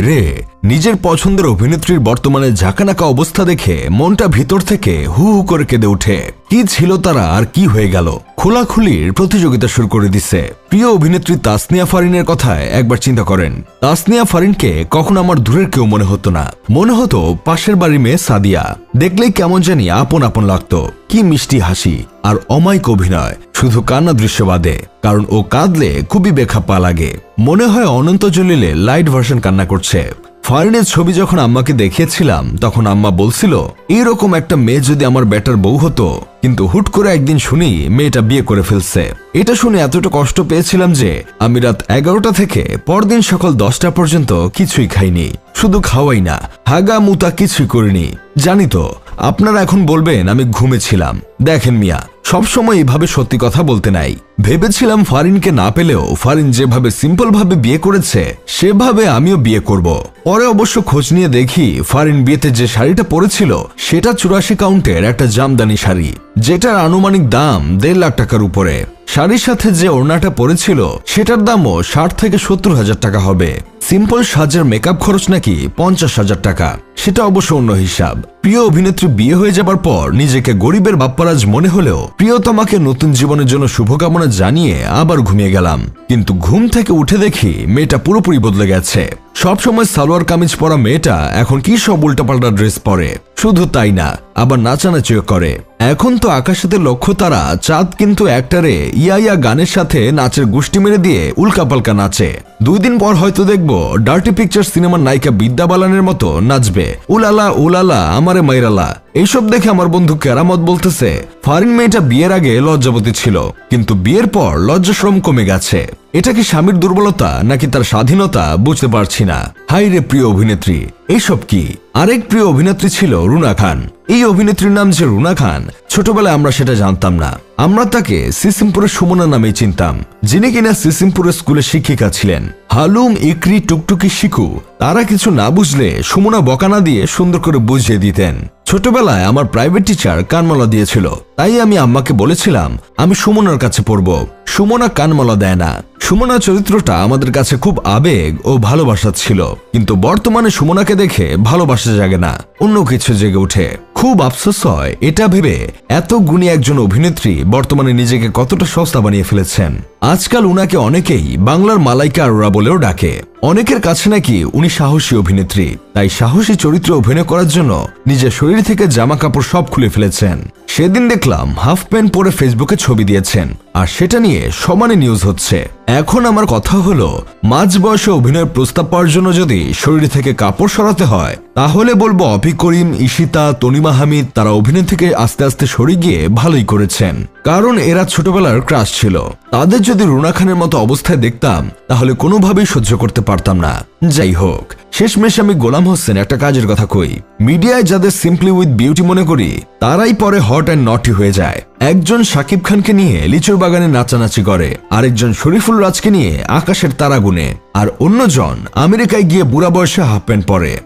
রে নিজের পছন্দের অভিনেত্রীর বর্তমানে ঝাঁকানাকা অবস্থা দেখে মনটা ভিতর থেকে হু হু করে কেঁদে উঠে কি ছিল তারা আর কি হয়ে গেল? খোলাখুলির প্রতিযোগিতা শুরু করে দিচ্ছে প্রিয় অভিনেত্রী তাসনিয়া ফারিনের কথায় একবার চিন্তা করেন। তাসনিয়া ফারিনকে কখনো আমার দূরের কেউ মনে হতো না। মনে হতো পাশের বাড়ির মেয়ে সাদিয়া। দেখলেই কেমন জানি আপন আপন লাগতো। কি মিষ্টি হাসি আর অমায়িক অভিনয়। শুধু কান্না দৃশ্য বাদে, কারণ ও কাঁদলে খুবই বেখাপ্পা লাগে। মনে হয় অনন্ত জলিলে লাইট ভার্সন কান্না করছে। ফারিনের ছবি যখন আম্মাকে দেখিয়েছিলাম, তখন আম্মা বলছিল, এইরকম একটা মেয়ে যদি আমার বেটার বউ হতো কিন্তু হুট করে একদিন শুনি মেয়েটা বিয়ে করে ফেলছে। এটা শুনে এতটা কষ্ট পেয়েছিলাম যে আমি রাত এগারোটা থেকে পরদিন সকাল দশটা পর্যন্ত কিছুই খাইনি। শুধু খাওয়াই না হাগা মুতা কিছুই করিনি। জানি তো আপনারা এখন বলবেন, আমি ঘুমেছিলাম। দেখেন মিয়া, সবসময় এভাবে সত্যি কথা বলতে নাই। ভেবেছিলাম ফারিনকে না পেলেও ফারিন যেভাবে সিম্পলভাবে বিয়ে করেছে, সেভাবে আমিও বিয়ে করব। পরে অবশ্য খোঁজ নিয়ে দেখি ফারিন বিয়েতে যে শাড়িটা পরেছিল, সেটা চুরাশি কাউন্টের একটা জামদানি শাড়ি, যেটার আনুমানিক দাম দেড় লাখ টাকার উপরে। শাড়ির সাথে যে ওড়নাটা পরেছিল, সেটার দামও ষাট থেকে সত্তর হাজার টাকা হবে। সিম্পল সাজের মেকআপ খরচ নাকি পঞ্চাশ হাজার টাকা? সেটা অবশ্য অন্য হিসাব। প্রিয় অভিনেত্রী বিয়ে হয়ে যাবার পর নিজেকে গরিবের বাপ্পারাজ মনে হলেও প্রিয়তমাকে নতুন জীবনের জন্য শুভকামনা জানিয়ে আবার ঘুমিয়ে গেলাম। কিন্তু ঘুম থেকে উঠে দেখি মেয়েটা পুরোপুরি বদলে গেছে। সবসময় সালোয়ার কামিজ পরা মেয়েটা এখন কি সব উল্টাপাল্টা ড্রেস পরে? শুধু তাই না, আবার নাচানাচিও করে। এখন তো আকাশেতে লক্ষ্য তারা চাঁদ কিন্তু একটারে ইয়া ইয়া গানের সাথে নাচের গুষ্টি মেরে দিয়ে উল্কাপাল্কা নাচে। দুই দিন পর হয়তো দেখব ডার্টি পিকচার সিনেমার নায়িকা বিদ্যা বালানের মতো নাচবে। উলালা উলালা, আমারে মাইরালা। এইসব দেখে আমার বন্ধু কেরামত বলতেছে, ফারিন মেয়েটা বিয়ের আগে লজ্জাবতী ছিল, কিন্তু বিয়ের পর লজ্জাশ্রম কমে গেছে। এটা কি স্বামীর দুর্বলতা নাকি তার স্বাধীনতা বুঝতে পারছি না। হাই রে প্রিয় অভিনেত্রী, এইসব কি? আরেক প্রিয় অভিনেত্রী ছিল রুনা খান। এই অভিনেত্রীর নাম যে রুনা খান, ছোটবেলায় আমরা সেটা জানতাম না। আমরা তাকে সিসিমপুরের সুমনা নামেই চিনতাম, যিনি কিনা সিসিমপুরের স্কুলে শিক্ষিকা ছিলেন। হালুম, ইকরি, টুকটুকি শিখু তারা কিছু না বুঝলে সুমনা বকানা দিয়ে সুন্দর করে বুঝিয়ে দিতেন। ছোটবেলায় আমার প্রাইভেট টিচার কানমালা দিয়েছিল, তাই আমি আম্মাকে বলেছিলাম, আমি সুমনার কাছে পড়ব। সুমনা কানমালা দেয় না। সুমনা চরিত্রটা আমাদের কাছে খুব আবেগ ও ভালোবাসা ছিল, কিন্তু বর্তমানে সুমনাকে দেখে ভালোবাসা জাগে না, অন্য কিছু জেগে ওঠে। খুব আফসোস হয়, এটা ভেবে এত গুণী একজন অভিনেত্রী বর্তমানে নিজেকে কতটা সস্তা বানিয়ে ফেলেছেন। আজকাল উনাকে অনেকেই বাংলার মালাইকা আরোরা বলেও ডাকে। অনেকের কাছে নাকি উনি সাহসী অভিনেত্রী, তাই সাহসী চরিত্রে অভিনয় করার জন্য নিজের শরীর থেকে জামা কাপড় সব খুলে ফেলেছেন। সেদিন দেখলাম হাফ প্যান্ট পরে ফেসবুকে ছবি দিয়েছেন। আর সেটা নিয়ে সমানে নিউজ হচ্ছে। এখন আমার কথা হলো, মাঝ বয়সে অভিনয়ের প্রস্তাব পাওয়ার জন্য যদি শরীর থেকে কাপড় সরাতে হয়, তাহলে বলব অপি করিম, ঈশিতা, তনিমা হামিদ, তারা অভিনয় থেকে আস্তে আস্তে সরে গিয়ে ভালোই করেছেন। কারণ এরা ছোটবেলার ক্রাশ ছিল। তাদের যদি রুনা খানের মতো অবস্থায় দেখতাম, তাহলে কোনোভাবেই সহ্য করতে পারতাম না। যাই হোক, শেষমেশ আমি গোলাম হোসেন একটা কাজের কথা কই। মিডিয়ায় যাদের সিম্পলি উইথ বিউটি মনে করি, তারাই পরে হট অ্যান্ড নটি হয়ে যায়। একজন সাকিব খানকে নিয়ে লিচুর বাগানে নাচানাচি করে, আরেকজন শরীফুল রাজকে নিয়ে আকাশের তারা গুনে আর অন্যজন আমেরিকায় গিয়ে বুড়া বয়সে হাফ প্যান্ট পরে।